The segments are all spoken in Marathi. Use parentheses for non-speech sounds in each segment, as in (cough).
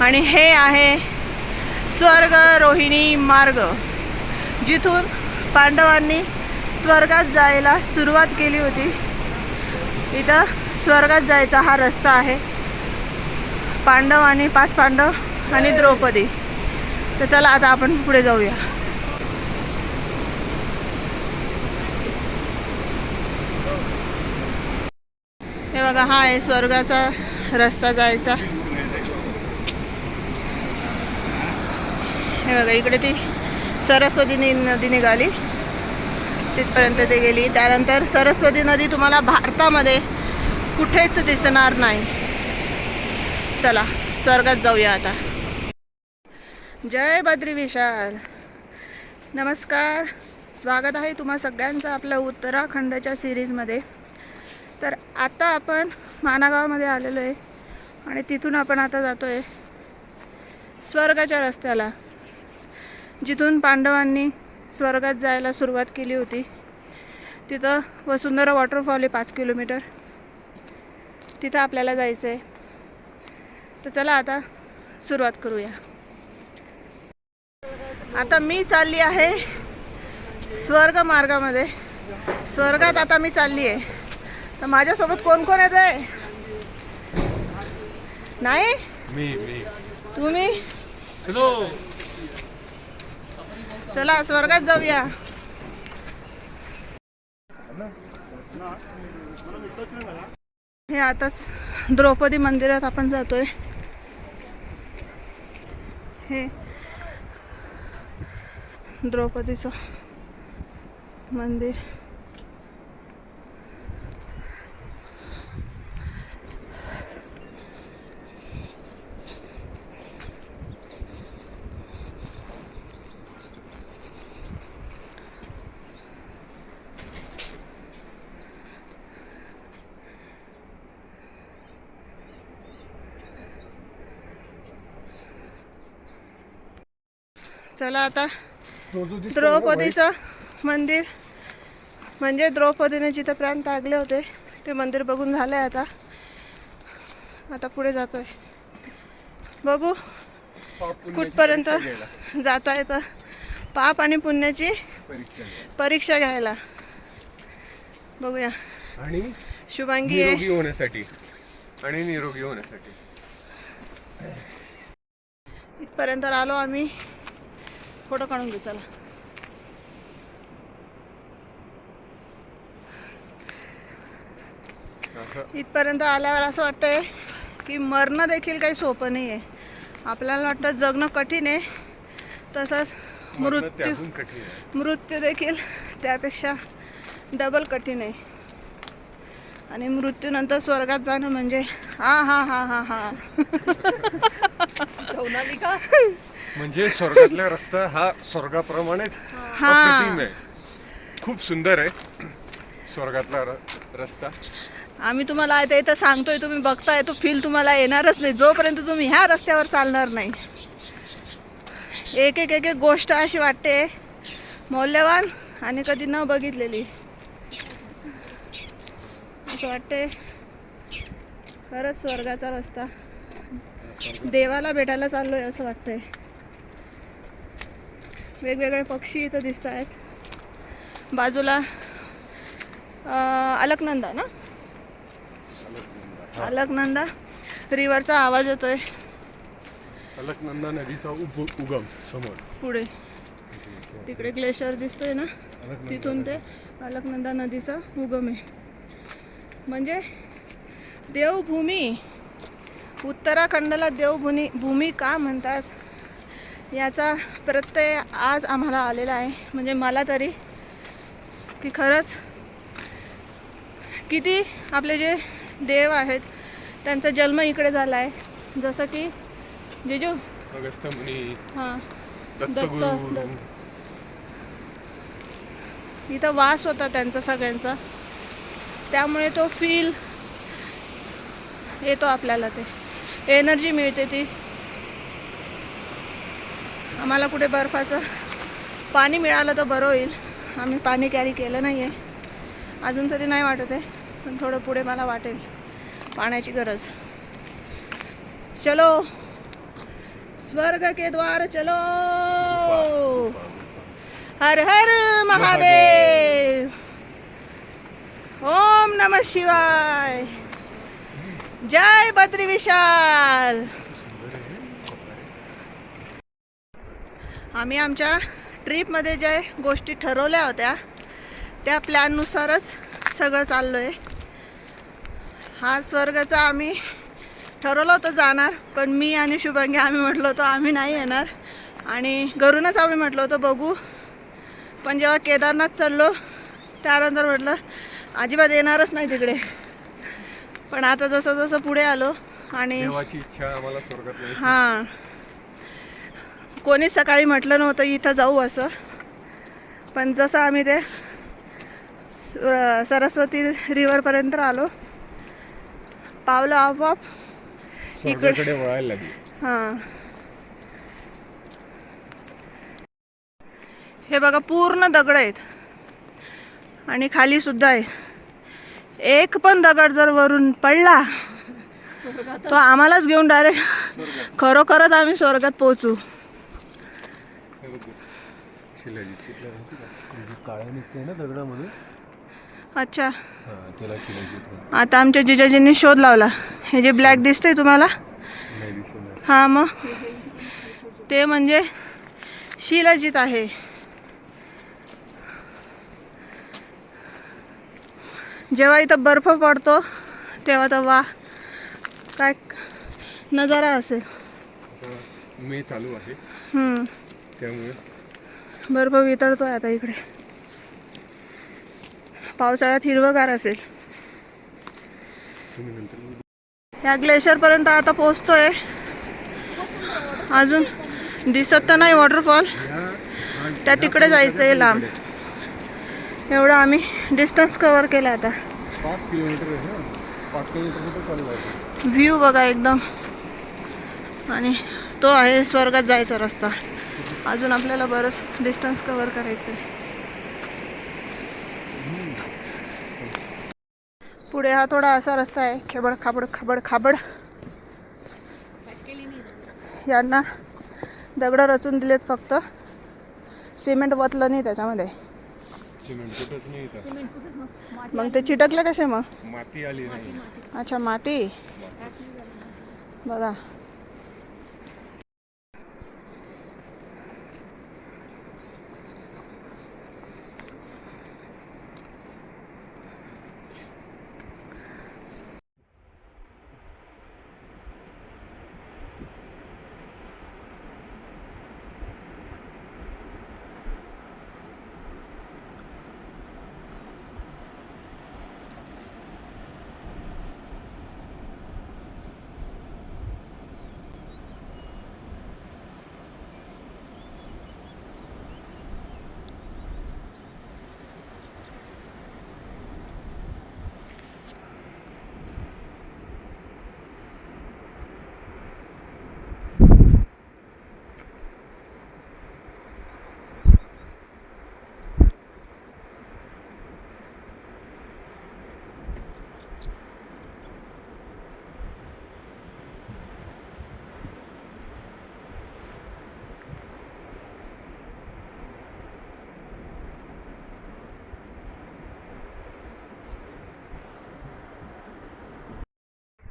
आणि हे आहे स्वर्ग रोहिणी मार्ग. जिथून पांडवांनी स्वर्गात जायला सुरुवात केली होती. इथं स्वर्गात जायचा हा रस्ता आहे. पांडव आणि पाच पांडव आणि द्रौपदी. तर चला आता आपण पुढे जाऊया. हे बघा हा आहे स्वर्गाचा रस्ता जायचा. हे बघा इकडे ती सरस्वती नदी निघाली. तिथपर्यंत ते गेली. त्यानंतर सरस्वती नदी तुम्हाला भारतामध्ये कुठेच दिसणार नाही. चला स्वर्गात जाऊया आता. जय बद्री विशाल. नमस्कार. स्वागत आहे तुम्हा सगळ्यांचं आपल्या उत्तराखंडच्या सिरीजमध्ये. तर आता आपण मानागावामध्ये आलेलो आहे आणि तिथून आपण आता जातो आहे स्वर्गाच्या रस्त्याला. जिथून पांडवांनी स्वर्गात जायला सुरुवात केली होती. तिथं वसुंधरा वॉटरफॉल आहे पाच किलोमीटर तिथं आपल्याला जायचं आहे तर चला आता सुरुवात करूया. आता मी चालली आहे स्वर्ग मार्गामध्ये. स्वर्गात आता मी चालली आहे. तर माझ्यासोबत कोण कोण येत आहे नाही? मी मी. तुम्ही? चला स्वर्गात जाऊया. हे आताच द्रौपदी मंदिरात आपण जातोय. हे द्रौपदीचं मंदिर. चला आता द्रौपदीचं मंदिर. म्हणजे द्रौपदीने जिथं प्राण तागले होते ते मंदिर बघून झालंय आता. आता पुढे जातोय. बघू कुठपर्यंत जाता येतं. पाप आणि पुण्याची परीक्षा घ्यायला. बघूया. आणि शुभांगी आहे. निरोगी होण्यासाठी. आणि निरोगी होण्यासाठी. इथपर्यंत आलो आम्ही. फोटो काढून घेऊ चला. इथपर्यंत आल्यावर असं वाटतंय की मरणं देखील काही सोपं नाही आहे आपल्याला वाटतं जगणं कठीण आहे तसंच मृत्यू त्याहून कठीण आहे. मृत्यू देखील त्यापेक्षा डबल कठीण आहे. आणि मृत्यूनंतर स्वर्गात जाणं म्हणजे हा हा हा हा (laughs) हा. का (laughs) म्हणजे स्वर्गातला रस्ता हा स्वर्गाप्रमाणेच अप्रतिम आहे. खूप सुंदर आहे स्वर्गातला र- रस्ता. आम्ही तुम्हाला आता इथं सांगतोय तुम्ही बघताय तो फील तुम्हाला येणारच नाही. जोपर्यंत तुम्ही ह्या रस्त्यावर चालणार नाही. एक एक एक एक गोष्ट अशी वाटते मौल्यवान आणि कधी न बघितलेली. असं वाटते खरंच स्वर्गाचा रस्ता. देवाला भेटायला चाललोय असं वाटतंय. वेगवेगळे पक्षी इथं दिसत आहेत बाजूला अलकनंदा ना? अलकनंदा रिव्हरचा आवाज येतोय. अलकनंदा नदीचा उप उगम समोर. पुढे. तिकडे ग्लेशियर दिसतोय ना? तिथून ते अलकनंदा नदीचा उगम आहे. म्हणजे देवभूमी उत्तराखंडला देवभूमी भूमी का म्हणतात? याचा प्रत्यय आज आम्हाला आलेला आहे. म्हणजे मला तरी की खरंच किती आपले जे देव आहेत त्यांचा जन्म इकडे झाला आहे जसं की जिजू. हां. दत्त- इथं वास होता त्यांचा सगळ्यांचा. त्यामुळे तो फील येतो आपल्याला ते. एनर्जी मिळते ती. आम्हाला कुठे बर्फाचं पाणी मिळालं तर बरं होईल. आम्ही पाणी कॅरी केलं नाही आहे अजून तरी नाही वाटत आहे पण थोडं पुढे मला वाटेल पाण्याची गरज. चलो. स्वर्ग के द्वार चलो. हर हर महादेव. ओम नमः शिवाय. जय बद्री विशाल. आम्ही आमच्या ट्रीपमध्ये ज्या गोष्टी ठरवल्या होत्या त्या प्लॅननुसारच सगळं चाललो आहे हा स्वर्गाचा आम्ही ठरवलं होतं जाणार पण मी आणि शुभांगी आम्ही म्हटलं होतं आम्ही नाही येणार. आणि घरूनच आम्ही म्हटलं होतं बघू. पण जेव्हा केदारनाथ चढलो त्यानंतर म्हटलं अजिबात येणारच नाही तिकडे. पण आता जसं जसं पुढे आलो आणि हां कोणीच सकाळी म्हटलं नव्हतं इथं जाऊ असं. पण जसं आम्ही ते सरस्वती रिव्हरपर्यंत आलो पावलं आपोआप स्वर्गाकडे वळायला लागली. हां. हे बघा पूर्ण दगड आहेत. आणि खाली सुद्धा आहेत. एक पण दगड जर वरून पडला तो आम्हालाच घेऊन डायरेक्ट खरोखरच आम्ही स्वर्गात पोहोचू. काळ्या निघते ना दगडामधून अच्छा. हा त्याला शिलाजीत आता आमच्या जिजाजींनी शोध लावला. हे जे ब्लॅक दिसतंय तुम्हाला? नाही दिसणार हा मग? ते म्हणजे शिलाजीत आहे. जेव्हा इथं बर्फ पडतो तेव्हा तर वा काय नजारा असेल. मे चालू आहे. हम्म. त्यामुळे. बर्फ वितळतोय आता इकडे. पावसाळ्यात हिरवगार असेल. या ग्लेशियरपर्यंत आता पोहोचतोय. अजून दिसत तर नाही वॉटरफॉल. त्या तिकडे जायचं आहे लांब. एवढं आम्ही डिस्टन्स कवर केलं आता. पाच किलोमीटर आहे ना? पाच किलोमीटर तर चालू आहे? व्ह्यू बघा एकदम. आणि तो आहे स्वर्गात जायचा रस्ता. अजून आपल्याला बरंच डिस्टन्स कवर करायचं आहे पुढे हा थोडा असा रस्ता आहे. खेबड खाबड खाबड खाबड. यांना दगड रचून दिलेत फक्त. सिमेंट वतलं नाही त्याच्यामध्ये. मग ते चिटकले कसे मग? माती आली नाही. अच्छा माती. बघा.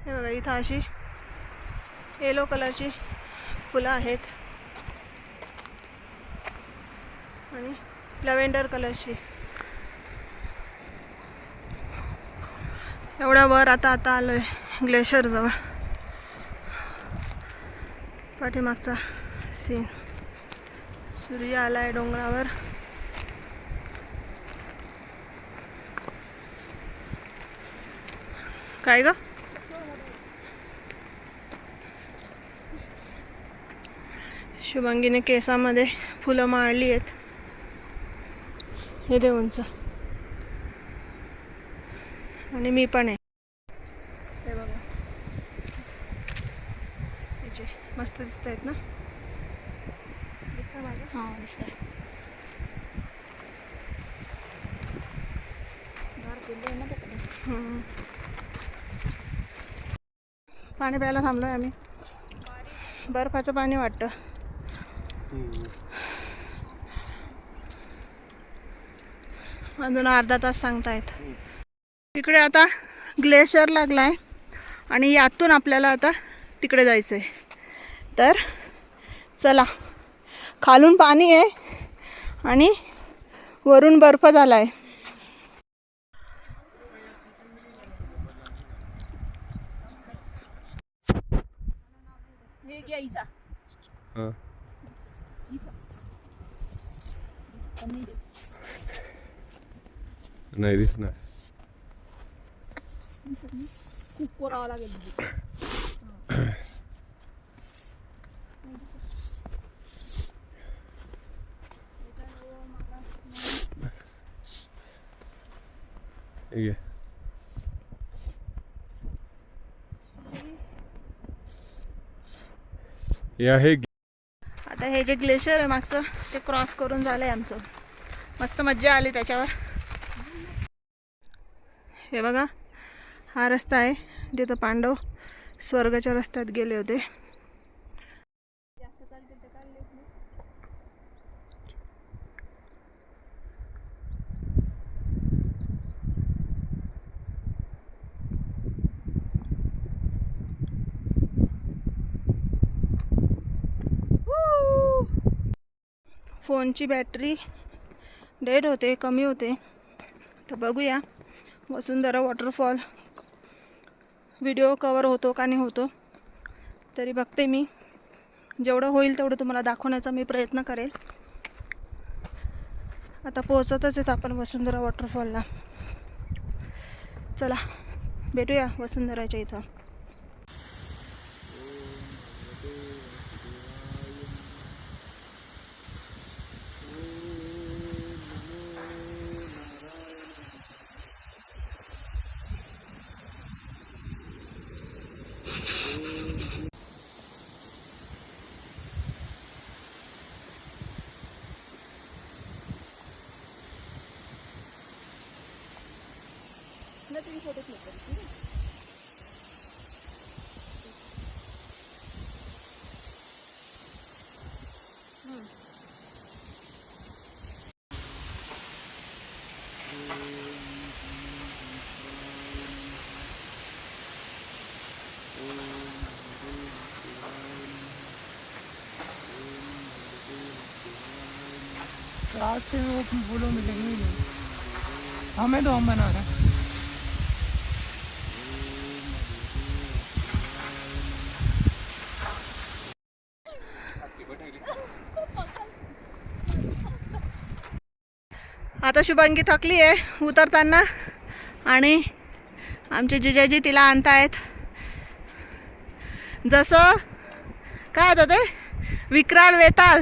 हे बघा इथं अशी येलो कलरची फुलं आहेत. आणि लव्हेंडर कलरची एवढ्या वर आता आता आलो आहे ग्लेशियरजवळ पाठीमागचा सीन सूर्य आला आहे डोंगरावर. काय ग? शुभांगीने केसामध्ये फुलं माळली आहेत. हे देऊनच आणि मी पण आहे. हे बघा. मस्त दिसत आहेत ना? दिसतं माझं? हां आहे. पाणी प्यायला थांबलोय आम्ही. बर्फाचं पाणी वाटतं. अजून अर्धा तास सांगतायत. इकडे आता ग्लेशियर लागलाय आणि यातून आपल्याला आता तिकडे जायचं आहे तर चला खालून पाणी आहे आणि वरून बर्फ झाला आहे हे घ्या इसा हा. कमी नाही दिसणार खूप कोरावं लागेल ये. हे आहे आता हे जे ग्लेशियर आहे मागचं ते क्रॉस करून झालं आहे आमचं. मस्त मज्जा आली त्याच्यावर. हे बघा हा रस्ता आहे जिथं पांडव स्वर्गाच्या रस्त्यात गेले होते. फोनची बॅटरी डेड होते कमी होते. तर बघूया. वसुंधरा वॉटरफॉल व्हिडिओ कवर होतो का नाही होतो तरी बघते मी. जेवढं होईल तेवढं तुम्हाला दाखवण्याचा मी प्रयत्न करेल. आता पोहोचतच आहेत आपण वसुंधरा वॉटरफॉलला चला भेटूया वसुंधराच्या इथं. रास्ते में वो फूलों मिलेंगे ही नहीं हमें तो हम बना रहे हैं आता शुभांगी थकली आहे उतरताना आणि आमचे जिजाजी तिला आणतायत. जसं काय होतं ते? विक्राल वेताल.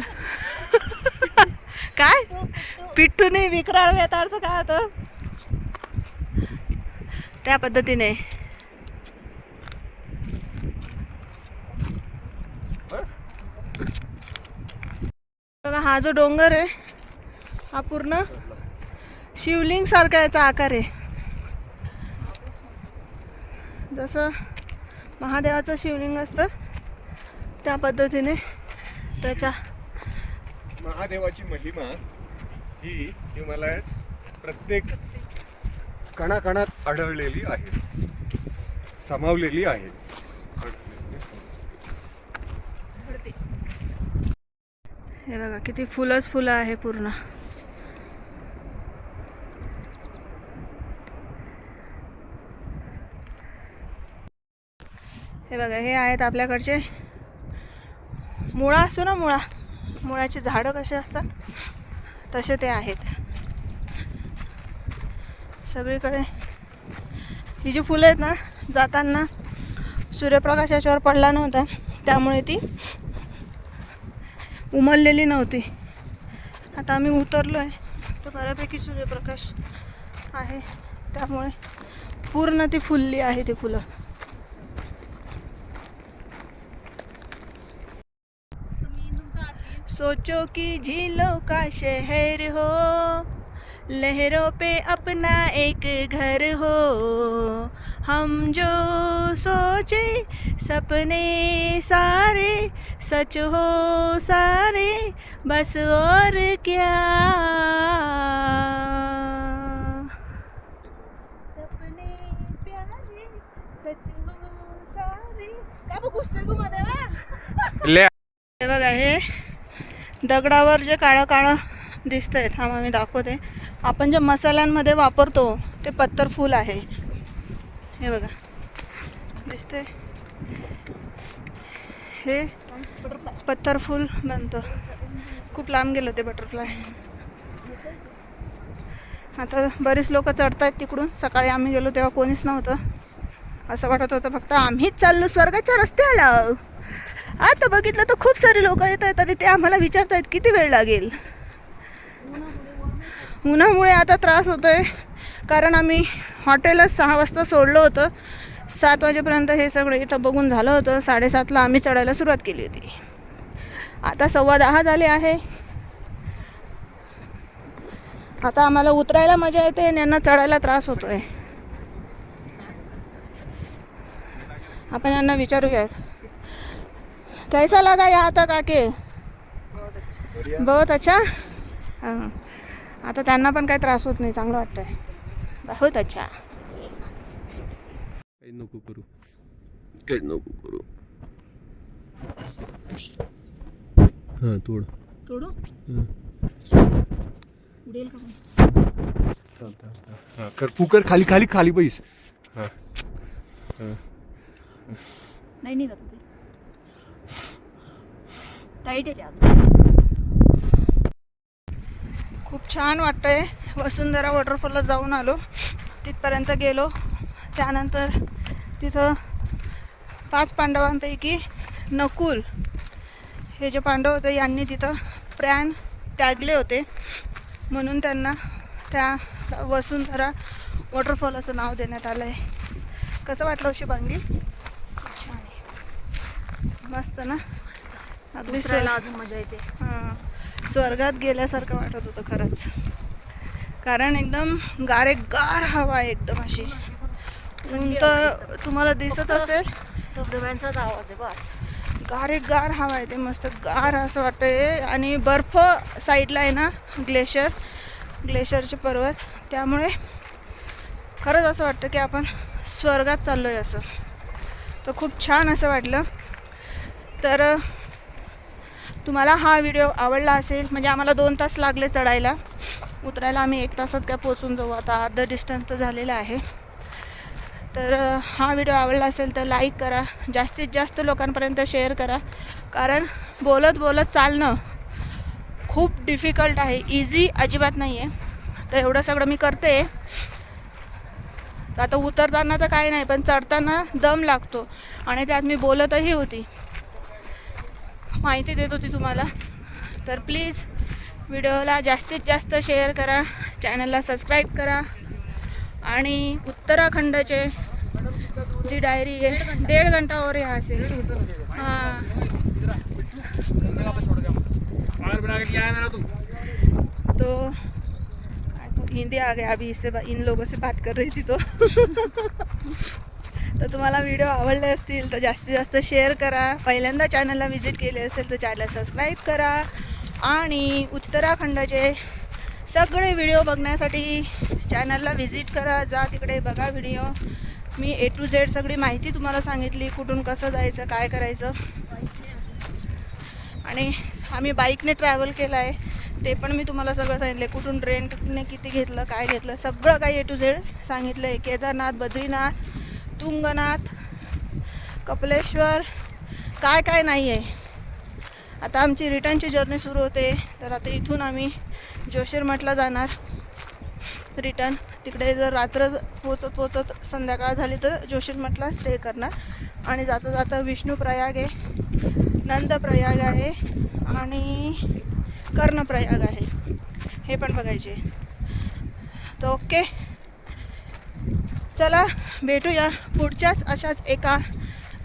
(laughs) काय? पिठ्ठूने विक्राळ वेताळचं काय होतं? त्या पद्धतीने. बघा हा जो डोंगर आहे हा पूर्ण शिवलिंग सारखा याचा आकार आहे. जसं महादेवाचं शिवलिंग असतं त्या पद्धतीने त्याचा महादेवाची महिमा ही हिमालयात प्रत्येक कणाकणात आढळलेली आहे. समावलेली आहे. हे बघा किती फुलंच फुलं आहे पूर्ण. हे बघा हे आहेत आपल्याकडचे मुळा असतो ना मुळा? मुळाची झाडं कसे असतात? तसे ते आहेत. सगळीकडे ही जी फुलं आहेत ना जाताना सूर्यप्रकाश याच्यावर पडला नव्हता. त्यामुळे ती उमललेली नव्हती. आता आम्ही उतरलो आहे तर बऱ्यापैकी सूर्यप्रकाश आहे. त्यामुळे पूर्ण ती फुलली आहे ती फुलं. सोचो कि झीलों का शहर हो लहरों पे अपना एक घर हो। हम जो सोचे सपने सारे सच हो सारे बस और क्या। सपने प्यारे सच हो सारे। का तू मध्ये बघा हे। दगडावर जे काळं काळं दिसतंय थांब आम्ही दाखवते. आपण जे मसाल्यांमध्ये वापरतो ते पत्तर फूल आहे. हे बघा. दिसते हे पत्तर फूल बनतं. खूप लांब गेलं ते बटरफ्लाय आता बरीच लोक चढतायत तिकडून. सकाळी आम्ही गेलो तेव्हा कोणीच नव्हतं. असं वाटत होतं फक्त आम्हीच चाललो स्वर्गाच्या रस्त्याला. आता बघितलं तर खूप सारे लोक येत आहेत आणि ते आम्हाला विचारत आहेत किती वेळ लागेल? उन्हामुळे आता त्रास होतो आहे कारण आम्ही हॉटेलच सहा वाजता सोडलं होतं. सात वाजेपर्यंत हे सगळं इथं बघून झालं होतं. साडेसातला आम्ही चढायला सुरुवात केली होती. आता सव्वा दहा झाले आहे. आता आम्हाला उतरायला मजा येते आणि यांना चढायला त्रास होतो आहे आपण यांना विचारूयात. कैसा लगा यहाँ तक आके? बहुत अच्छा। हां। आता त्यांना पण काही त्रास होत नाही चांगलं वाटतंय. बहुत अच्छा. काही नको करू. काही नको करू. हां तोड. तोडू? हां. उडेल का? हा, कर कुकर खाली खाली खाली बैस हा नाही ते टाईट येते अजून. खूप छान वाटतंय. वसुंधरा वॉटरफॉलला जाऊन आलो. तिथपर्यंत गेलो. त्यानंतर तिथं पाच पांडवांपैकी नकुल हे जे पांडव होते यांनी तिथं प्राण त्यागले होते. म्हणून त्यांना त्या वसुंधरा वॉटरफॉल असं नाव देण्यात आलं आहे कसं वाटलं हो, शुभांगी? मस्त. ना अगदी अजून मजा येते. हां. स्वर्गात गेल्यासारखं वाटत होतं खरंच. कारण एकदम गारेगार हवा आहे एकदम अशी. ऊन तर तुम्हाला दिसत असेल? धबधब्यांचाच आवाज आहे बस. गारेगार हवा आहे ते मस्त गार असं वाटतंय. आणि बर्फ साईडला आहे ना ग्लेशियर. ग्लेशियरचे पर्वत. त्यामुळे खरंच असं वाटतं की आपण स्वर्गात चाललो आहे असं. तर खूप छान असं वाटलं. तर तुम्हाला हा व्हिडिओ आवडला असेल म्हणजे आम्हाला दोन तास लागले चढायला. उतरायला आम्ही एक तासात काय पोचून जाऊ आता अर्ध डिस्टन्स तर झालेलं आहे. तर हा व्हिडिओ आवडला असेल तर लाईक करा जास्तीत जास्त लोकांपर्यंत शेअर करा. कारण बोलत बोलत चालणं खूप डिफिकल्ट आहे इझी अजिबात नाही आहे तर एवढं सगळं मी करते. तर आता उतरताना तर काही नाही पण चढताना दम लागतो. आणि त्यात मी बोलतही होती. माहिती देत होती तुम्हाला. तर प्लीज व्हिडिओला जास्तीत जास्त शेअर करा चॅनलला सबस्क्राईब करा आणि उत्तराखंडचे जी डायरी आहे दीड घंटा ओर यहाँ से हां. तो हिंदी आ गया अभी इससे बा- इन लोगों से बात कर रही थी तो. (laughs) तर तुम्हाला व्हिडिओ आवडले असतील तर जास्तीत जास्त शेअर करा. पहिल्यांदा चॅनलला व्हिजिट केले असेल तर चॅनल सबस्क्राईब करा. आणि उत्तराखंडचे सगळे व्हिडिओ बघण्यासाठी चॅनलला व्हिजिट करा. जा तिकडे बघा व्हिडिओ. मी ए टू झेड सगळी माहिती तुम्हाला सांगितली कुठून कसं जायचं काय करायचं. आणि आम्ही बाईकने ट्रॅव्हल केलं आहे ते पण मी तुम्हाला सगळं सांगितलं कुठून रेंटने किती घेतलं काय घेतलं सगळं काही ए टू झेड सांगितलं आहे केदारनाथ बद्रीनाथ तुंगनाथ कपलेश्वर काय काय नाही आहे आता आमची रिटर्नची जर्नी सुरू होते. तर आता इथून आम्ही जोशीरमठला जाणार. रिटर्न. तिकडे जर रात्र पोचत पोचत संध्याकाळ झाली तर जोशीरमठला स्टे करणार. आणि जाता जाता विष्णुप्रयाग आहे नंदप्रयाग आहे आणि कर्णप्रयाग आहे. हे पण बघायचे. तर ओके. चला भेटूया पुढच्याच अशाच एका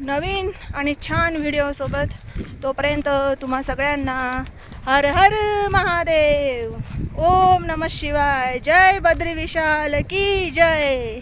नवीन आणि छान व्हिडिओसोबत. तोपर्यंत तुम्हा सगळ्यांना हर हर महादेव. ओम नम शिवाय. जय बद्री विशाल की जय.